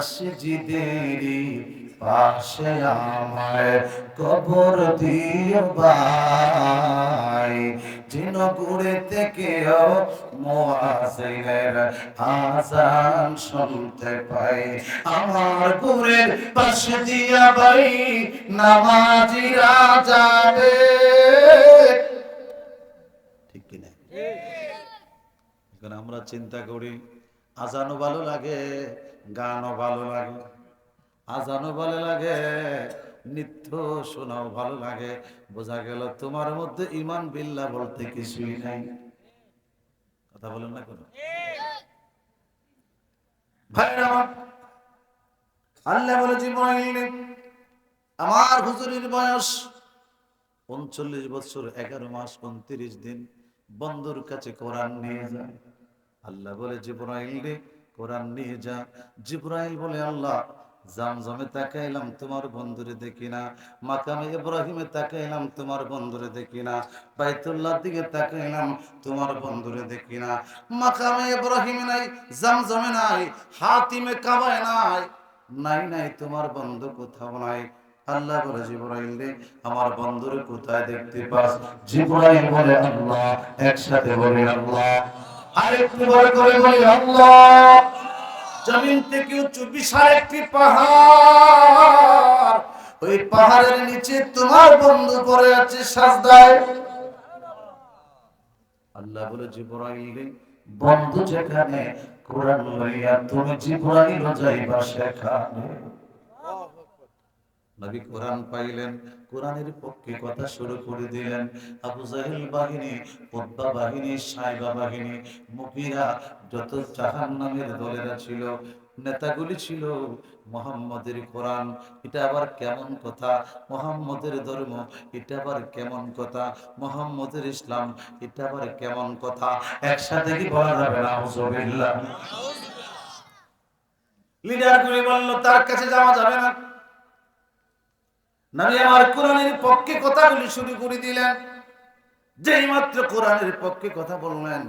মসজিদেরই পাশে আমায় কবর দিও ভাই শুনতে পাই। আমার গুড়ের পাশে দিয়া ভাই নামাজিরা ঠিক কিনা? আমরা চিন্তা করি আজানও ভালো লাগে, গানও ভালো লাগে, আজানও ভালো লাগে, নিত্য শোনাও ভালো লাগে। বোঝা গেল তোমার মধ্যে ইমান বিল্লাহ বলতে কিছুই নাই। কথা বলেন না কোনো? আল্লাহ বলে আমার হুজুরের বয়স উনচল্লিশ বছর, এগারো মাস, উনত্রিশ দিন, বন্ধুর কাছে কোরআন নিয়ে যায়। আল্লাহ বলে, জিব্রাইল রে, কোরআন নিয়ে যা। জিব্রাইল বলে, আল্লাহ, জামজমে তাকাইলাম, তোমার বন্ধুরে দেখি না। মাকামে ইব্রাহিমে তাকাইলাম, তোমার বন্ধুরে দেখি না। বাইতুল্লাহ দিকে তাকাইলাম, তোমার বন্ধুরে দেখি না। মাকামে ইব্রাহিমে নাই, জামজমে নাই, হাতিমে কাবায় নাই নাই নাই, তোমার বন্ধু কোথাও নাই। আল্লাহ বলে, জিব্রাইল রে, আমার বন্ধুরে কোথায় দেখতে পাস? জিব্রাইল বলে, আল্লাহ, একসাথে বলে, আল্লাহ আরেকটু বড় করে বলি, আল্লাহ, জমিন থেকে উঁচু বিশাল একটি পাহাড়। ওই পাহাড়ের নিচে তোমার বন্ধু পড়ে আছে সাজদায়। আল্লাহ বলে বন্ধু যেখানে, কোরআন লইয়া তুমি জিব্রাইল যাইবা সেখানে। নবী কোরআন পাইলেন কোরআনের পক্ষে কথা শুরু করে দিলেন। আবু জাহেল বাহিনী পদ্মা বাহিনী সাইবা বাহিনী মুকিরা যত জাহান নামের দলেরা ছিল নেতাগুলি ছিল মোহাম্মদের কোরআন এটা আবার কেমন কথা? মোহাম্মদের ধর্ম এটা আবার কেমন কথা? মোহাম্মদের ইসলাম এটা আবার কেমন কথা? একসাথে কি বলা যাবে? না লিডারগুলি বলল তার কাছে যাওয়া যাবে না। নবী আমার কোরআনের পক্ষে কথাগুলি শুরু করে দিলেন। যেই মাত্র কোরআনের পক্ষে কথা বললেন,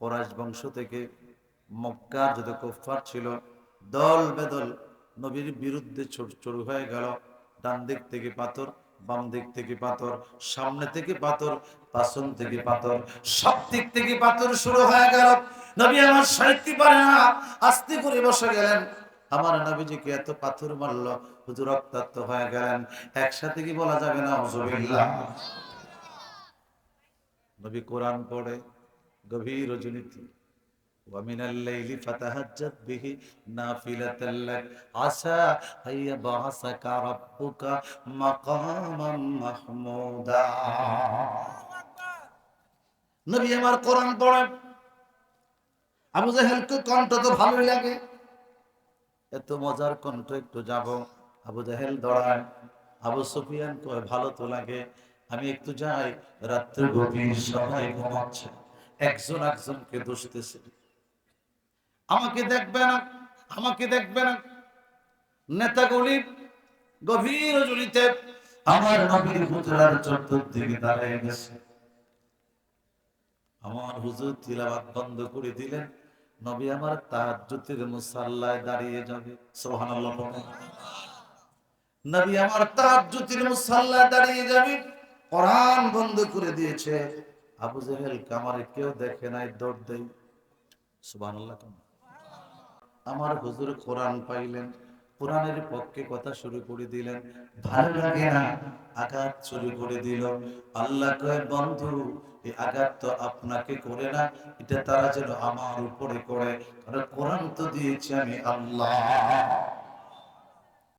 কোরাইশ বংশ থেকে মক্কার যত কুফার ছিল, দল বেদল নবীর বিরুদ্ধে শুরু হয়ে গেল। ডান দিক থেকে পাথর, বাম দিক থেকে পাথর, সামনে থেকে পাথর, পাশন থেকে পাথর, সব দিক থেকে পাথর শুরু হয়ে গেল। নবী আমার সাহিত্য পারে না আস্তে করে বসে গেলেন। আমার নবীজিকে এত পাথর মারল হুজুর রক্তাক্ত হয়ে গেলেন একসাথে কি বলা যাবে না হুজুবিল্লাহ নবী কোরআন পড়ে গভীর রজনীতি ومن الليل فتهجد به نافلة لك عسى أن يبعثك ربك مقاما محمودا নবী আমার কোরআন পড়ে আবু জাহেলকে কণ্ঠ তো ভালোই লাগে এত মজার কণ্ঠ একটু যাব। আবু জাহেল দৌড়ায়। আবু সুফিয়ান কয়, ভালো তো লাগে। আমি একটু যাই। রাত্রে গভীর সবাই ঘুমাচ্ছে। একজন একজনকে দোষতেছে। আমাকে দেখবে না, আমাকে দেখবে না। নেতাগুলি গভীর জড়িতে আমার নবীর হুজরার চতুর্দিকে দাঁড়িয়ে গেছে। আমার হুজুর তিলাবাত বন্ধ করে দিলেন। নবী আমার তাহাজ্জুদের মুসাল্লায় দাঁড়িয়ে যাবে। সুবহানাল্লাহ নবী আমার তাহাজ্জুদের মুসাল্লায় দাঁড়িয়ে যাবে। কোরআন বন্ধ করে দিয়েছে। আবু জাহেল কামারে কেউ দেখে নাই, দৌড় দেই সুবহানাল্লাহ আমার হুজুর কোরআন পাইলেন। কোরআনের পক্ষে কথা শুরু করে দিলেন ভালো লাগে না আঘাত শুরু করে দিল। আল্লাহ কয়, বন্ধু এই আঘাত তো আপনাকে করে না, এটা তারা যেন আমার উপরে করে। কারণ কোরআন তো দিয়েছি আমি আল্লাহ।